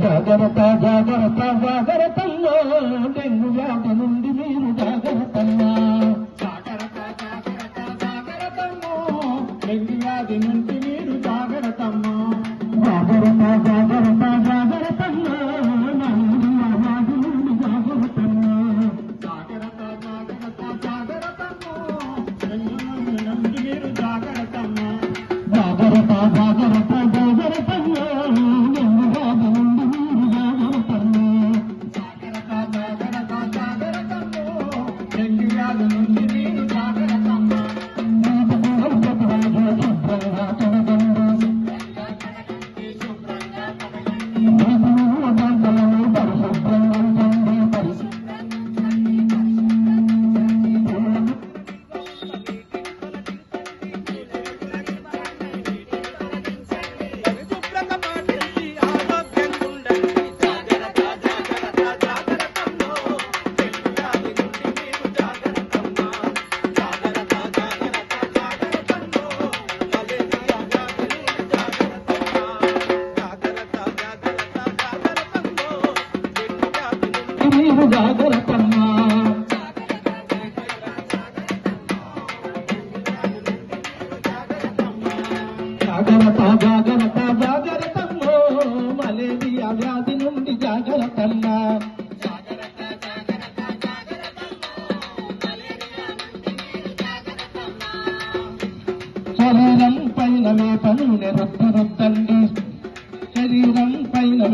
జాగ్రత్త జాగ్రత్త జాగ్రత్తల్లో డెంగు వ్యాధి నుండి మీరు జాగ్రత్తన్నా జాగ్రత్త జాగ్రత్త జాగ్రత్తమ్మో డెంగ్యూ వ్యాధి నుండి మీరు జాగ్రత్తమ్మో జాగ్రత్త జాగ్రత్త జాగ్రత్తల్లో వ్యాధి నుండి జాగ్రత్తన్నా జాగ్రత్త జాగ్రత్త జాగ్రత్తమ్మో డెంగ్యూ నుండి మీరు జాగ్రత్తమ్మో జాగ్రత్త జాగ్రత్త డెంగ్యూ నుండి మీరు జాగ్రత్త జాగ్రత్త జాగ్రత్తమ్మో. మలేరియా వ్యాధి నుండి శరీరం పైన వేప నూనె రుద్దండి.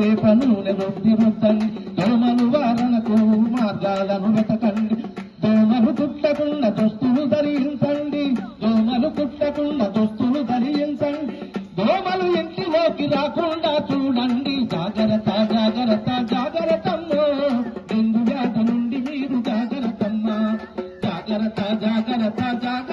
పైన పనులు రొద్ది రుద్దండి దోమలు వారణకు మార్గాలను వెతకండి. దోమలు పుట్టకున్న దుస్తులు ధరించండి. దోమలు పుట్టకున్న దుస్తులు ధరించండి. దోమలు ఇంటిలోకి రాకుండా చూడండి. జాగ్రత్త జాగ్రత్త జాగ్రత్తమ్మో. డెంగు వ్యాధి నుండి మీరు జాగ్రత్తమ్మా. జాగ్రత్త జాగ్రత్త జాగ్రత్త.